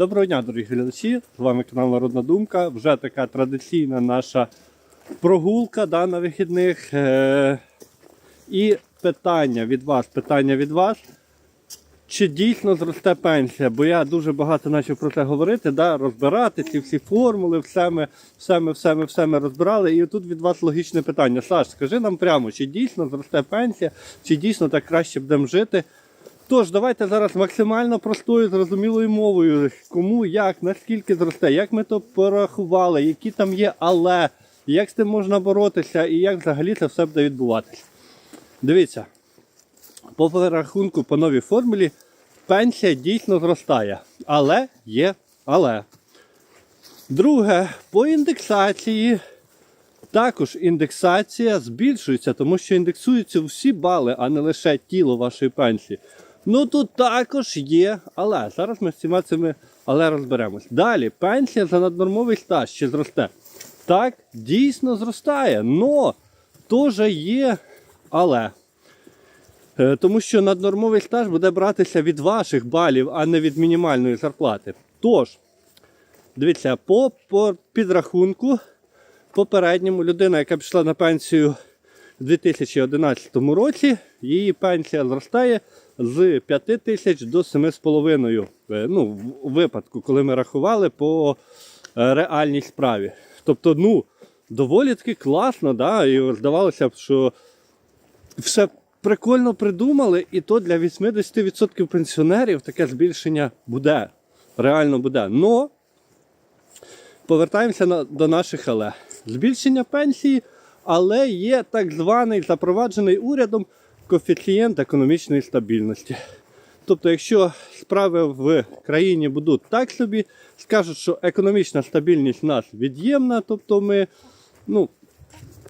Доброго дня, дорогі глядачі! З вами канал Народна Думка. Вже така традиційна наша прогулка да, на вихідних. Е- і питання від вас, питання від вас. Чи дійсно зросте пенсія? Бо я дуже багато почав про це говорити, да, розбирати ці всі формули, все ми, все ми, все ми, все ми розбирали. І тут від вас логічне питання. Саш, скажи нам прямо, чи дійсно зросте пенсія, чи дійсно так краще будемо жити? Тож, давайте зараз максимально простою, зрозумілою мовою, кому, як, наскільки зросте, як ми то порахували, які там є але, як з тим можна боротися і як взагалі це все буде відбуватися. Дивіться, по перерахунку по новій формулі пенсія дійсно зростає, але є але. Друге, по індексації також індексація збільшується, тому що індексуються всі бали, а не лише тіло вашої пенсії. Ну тут також є, але зараз ми з всіма цими але розберемось. Далі, пенсія за наднормовий стаж ще зросте. Так, дійсно зростає, но теж є але. Е, Тому що наднормовий стаж буде братися від ваших балів, а не від мінімальної зарплати. Тож, дивіться, по, по підрахунку попередньому людина, яка пішла на пенсію у 2011 році, її пенсія зростає з 5 тисяч до 7,5. Е, Ну, в- випадку, коли ми рахували по е, реальній справі. Тобто, ну, доволі таки класно, да? і здавалося б, що все прикольно придумали, і то для 80% пенсіонерів таке збільшення буде. Реально буде. Но повертаємося на, до наших але. Збільшення пенсії, але є так званий запроваджений урядом коефіцієнт економічної стабільності. Тобто, якщо справи в країні будуть так собі, скажуть, що економічна стабільність нас від'ємна, тобто ми ну,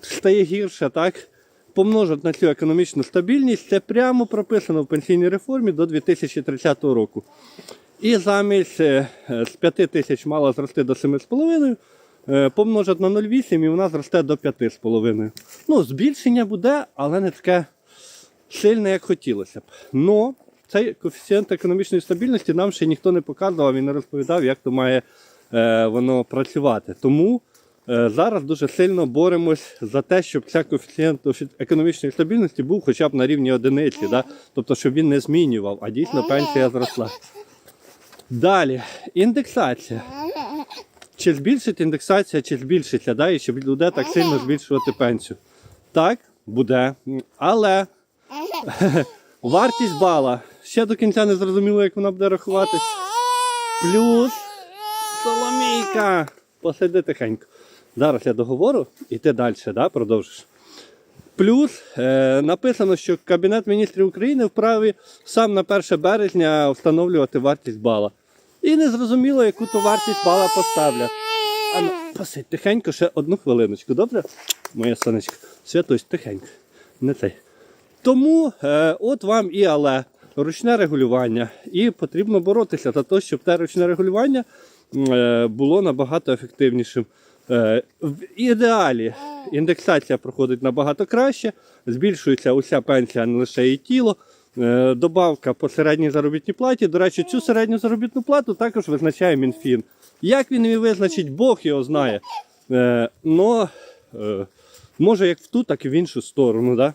стає гірше, так? Помножать на цю економічну стабільність, це прямо прописано в пенсійній реформі до 2030 року. І замість е, з 5 тисяч мала зрости до 7,5, е, помножать на 0,8 і вона зросте до 5,5. Ну, збільшення буде, але не таке сильне, як хотілося б. Но цей коефіцієнт економічної стабільності нам ще ніхто не показував і не розповідав, як то має е, воно працювати. Тому е, зараз дуже сильно боремось за те, щоб цей коефіцієнт економічної стабільності був хоча б на рівні одиниці, да? тобто, щоб він не змінював, а дійсно пенсія зросла. Далі, індексація. Чи збільшить індексація, чи збільшиться, да? і чи буде так сильно збільшувати пенсію? Так, буде. Але вартість бала ще до кінця не зрозуміло, як вона буде рахуватись. Плюс Соломійка. Посиди тихенько. Зараз я договорю і ти далі да, продовжиш. Плюс е, написано, що Кабінет міністрів України вправі сам на 1 березня встановлювати вартість бала. І не зрозуміло, яку то вартість бала поставлять. А посидь тихенько, ще одну хвилиночку, добре? Моє сонечко. Святусь, тихенько. Не цей. Тому е, от вам і але ручне регулювання. І потрібно боротися за те, щоб те ручне регулювання е, було набагато ефективнішим. Е, в ідеалі індексація проходить набагато краще, збільшується уся пенсія, не лише її тіло. Е, Добавка по середній заробітній платі. До речі, цю середню заробітну плату також визначає Мінфін. Як він її визначить, Бог його знає. Е, но, е, може як в ту, так і в іншу сторону. Да?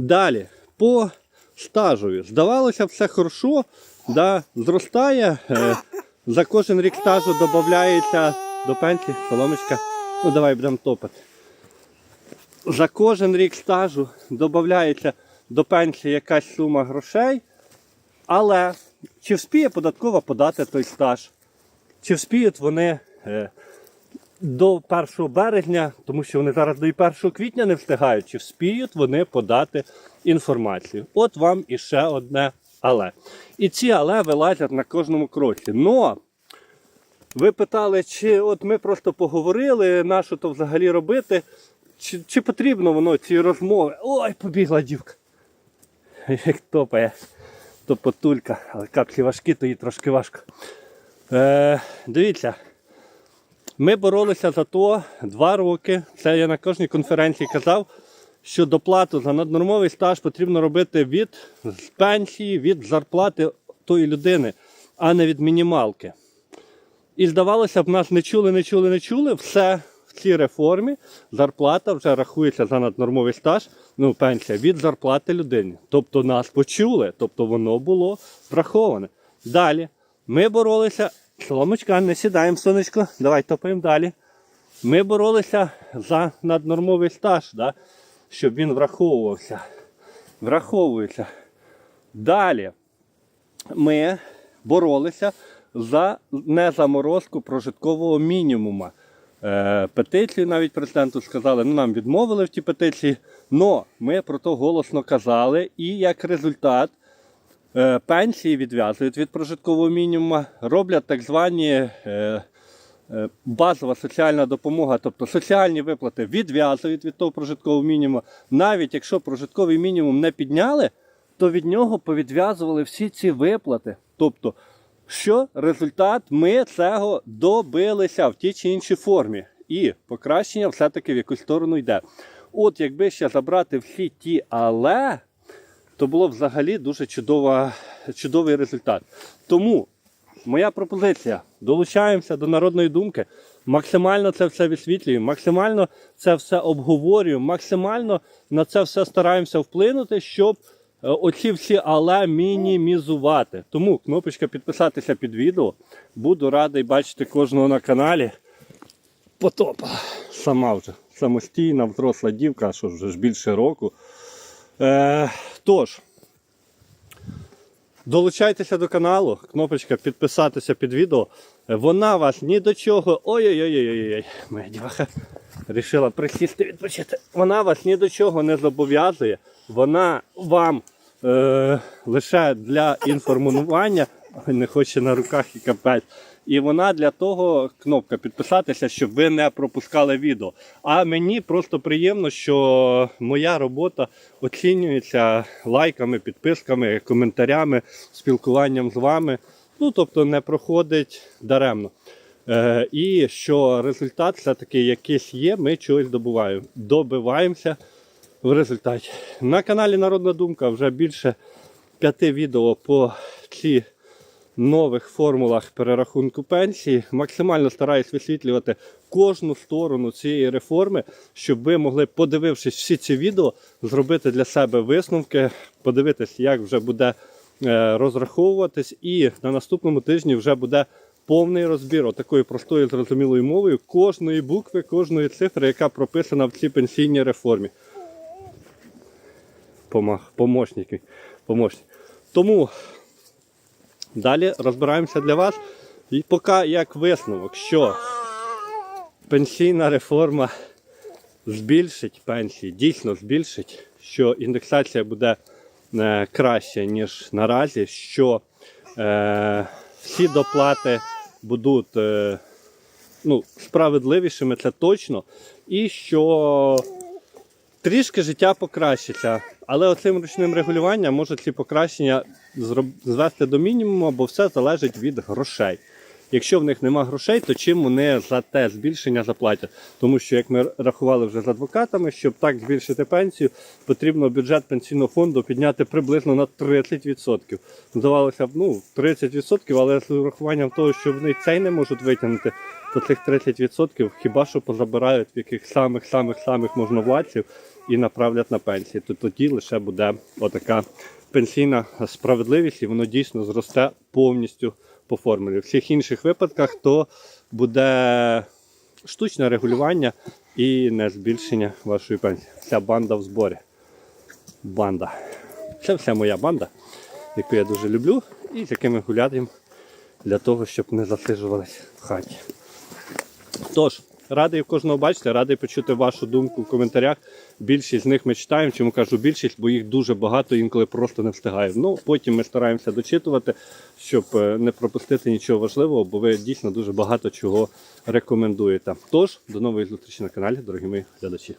Далі, по стажові. Здавалося, все хорошо, да, зростає. Е, за кожен рік стажу додається до пенсії, соломочка. Ну давай будемо топати. За кожен рік стажу додається до пенсії якась сума грошей. Але чи вспіє податкова подати той стаж? Чи вспіють вони е, до 1 березня, тому що вони зараз до 1 квітня не встигають, чи вспіють вони подати інформацію. От вам іще одне але. І ці але вилазять на кожному кроці. Но ви питали, чи от ми просто поговорили, на що то взагалі робити, чи, чи потрібно воно ці розмови. Ой, побігла дівка. Як топає, то потулька, але каплі важкі, то їй трошки важко. Е, дивіться, ми боролися за то два роки. Це я на кожній конференції казав, що доплату за наднормовий стаж потрібно робити від пенсії, від зарплати тої людини. а не від мінімалки. І здавалося б, нас не чули, не чули, не чули. Все в цій реформі зарплата вже рахується за наднормовий стаж, ну, пенсія від зарплати людини. Тобто нас почули, тобто воно було враховане. Далі ми боролися. Соломочка, не сідаємо, сонечко, давай топаємо далі. Ми боролися за наднормовий стаж, да? щоб він враховувався. Враховується. Далі ми боролися за незаморозку прожиткового мінімума. Е, петицію навіть президенту сказали, ну нам відмовили в тій петиції. Но ми про то голосно казали, і як результат пенсії відв'язують від прожиткового мінімуму, роблять так звані е, е, базова соціальна допомога, тобто соціальні виплати відв'язують від того прожиткового мінімуму. Навіть якщо прожитковий мінімум не підняли, то від нього повідв'язували всі ці виплати. Тобто, що результат ми цього добилися в тій чи іншій формі. І покращення все-таки в якусь сторону йде. От якби ще забрати всі ті але, то було взагалі дуже чудова, чудовий результат. Тому моя пропозиція: долучаємося до народної думки, максимально це все висвітлюємо, максимально це все обговорюємо, максимально на це все стараємося вплинути, щоб е, оці всі але мінімізувати. Тому кнопочка підписатися під відео. Буду радий бачити кожного на каналі. Потопа. Сама вже самостійна, взросла дівка, що вже ж більше року. Е, тож, долучайтеся до каналу, кнопочка підписатися під відео. Вона вас ні до чого. Ой-ой-ой-ой-ой, моя діваха рішила присісти відпочити. Вона вас ні до чого не зобов'язує. Вона вам е, лише для інформування, Ой, не хоче на руках і капець. І вона для того кнопка підписатися, щоб ви не пропускали відео. А мені просто приємно, що моя робота оцінюється лайками, підписками, коментарями, спілкуванням з вами. Ну тобто не проходить даремно. Е, і що результат все-таки якийсь є, ми чогось добуваємо. Добиваємося в результаті. На каналі Народна Думка вже більше п'яти відео по цій нових формулах перерахунку пенсії. Максимально стараюсь висвітлювати кожну сторону цієї реформи, щоб ви могли, подивившись всі ці відео, зробити для себе висновки, подивитись, як вже буде е, розраховуватись, і на наступному тижні вже буде. Повний розбір отакою простою зрозумілою мовою кожної букви, кожної цифри, яка прописана в цій пенсійній реформі. Помощники, помощник. Тому Далі розбираємося для вас. І поки як висновок, що пенсійна реформа збільшить пенсії, дійсно збільшить, що індексація буде е, краще, ніж наразі, що е, всі доплати будуть е, ну, справедливішими, це точно. І що трішки життя покращиться. Але оцим ручним регулюванням може ці покращення звести до мінімуму, бо все залежить від грошей. Якщо в них нема грошей, то чим вони за те збільшення заплатять? Тому що, як ми рахували вже з адвокатами, щоб так збільшити пенсію, потрібно бюджет пенсійного фонду підняти приблизно на 30%. Здавалося б, ну 30%, але з урахуванням того, що вони цей не можуть витягнути, то цих 30% хіба що позабирають в яких самих самих самих можновладців і направлять на пенсії. То тоді лише буде отака пенсійна справедливість, і воно дійсно зросте повністю по формулі. В всіх інших випадках то буде штучне регулювання і не збільшення вашої пенсії. Вся банда в зборі. Банда. Це вся моя банда, яку я дуже люблю, і з якими гуляємо для того, щоб не засиджувались в хаті. Тож, радий кожного бачити, радий почути вашу думку в коментарях. Більшість з них ми читаємо. Чому кажу більшість, бо їх дуже багато, інколи просто не встигаємо. Ну, потім ми стараємося дочитувати, щоб е, не пропустити нічого важливого, бо ви дійсно дуже багато чого рекомендуєте. Тож, до нової зустрічі на каналі, дорогі мої глядачі.